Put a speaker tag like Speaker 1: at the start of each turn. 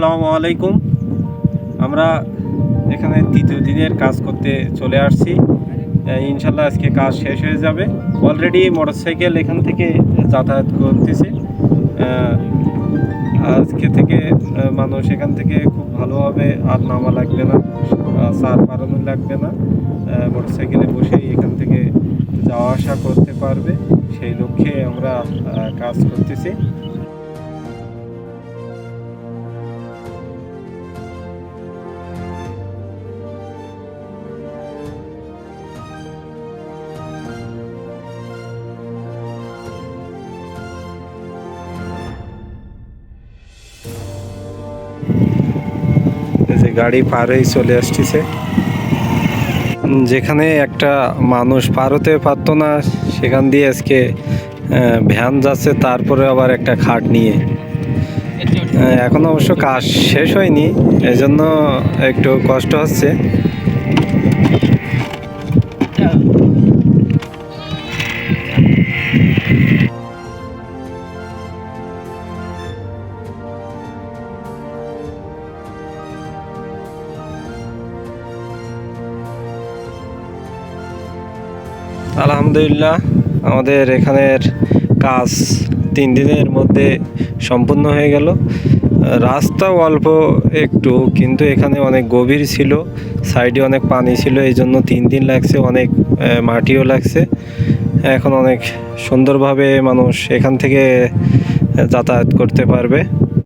Speaker 1: আসসালামু আলাইকুম। আমরা এখানে তৃতীয় দিনের কাজ করতে চলে আসছি। ইনশাল্লাহ আজকে কাজ শেষ হয়ে যাবে। অলরেডি মোটরসাইকেল এখান থেকে যাতায়াত করতেছে। আজকে থেকে মানুষ এখান থেকে খুব ভালোভাবে আর নামা লাগবে না সার পারানো লাগবে না। আহ, মোটরসাইকেলে বসেই এখান থেকে যাওয়া আসা করতে পারবে। সেই লক্ষ্যে আমরা কাজ করতেছি। গাড়ি পার হয়ে চলে আসতেছে। যেখানে একটা মানুষ পার হতে পারতো না, সেখান দিয়ে আজকে ভ্যান যাচ্ছে, তারপরে আবার একটা খাট নিয়ে। এখন অবশ্য কাজ শেষ হয়নি, এজন্য একটু কষ্ট হচ্ছে। আলহামদুলিল্লাহ, আমাদের এখানের কাজ তিন দিনের মধ্যে সম্পূর্ণ হয়ে গেল। রাস্তাও অল্প একটু, কিন্তু এখানে অনেক গভীর ছিল, সাইডে অনেক পানি ছিল, এই জন্য তিন দিন লাগছে, অনেক মাটিও লাগছে। এখন অনেক সুন্দরভাবে মানুষ এখান থেকে যাতায়াত করতে পারবে।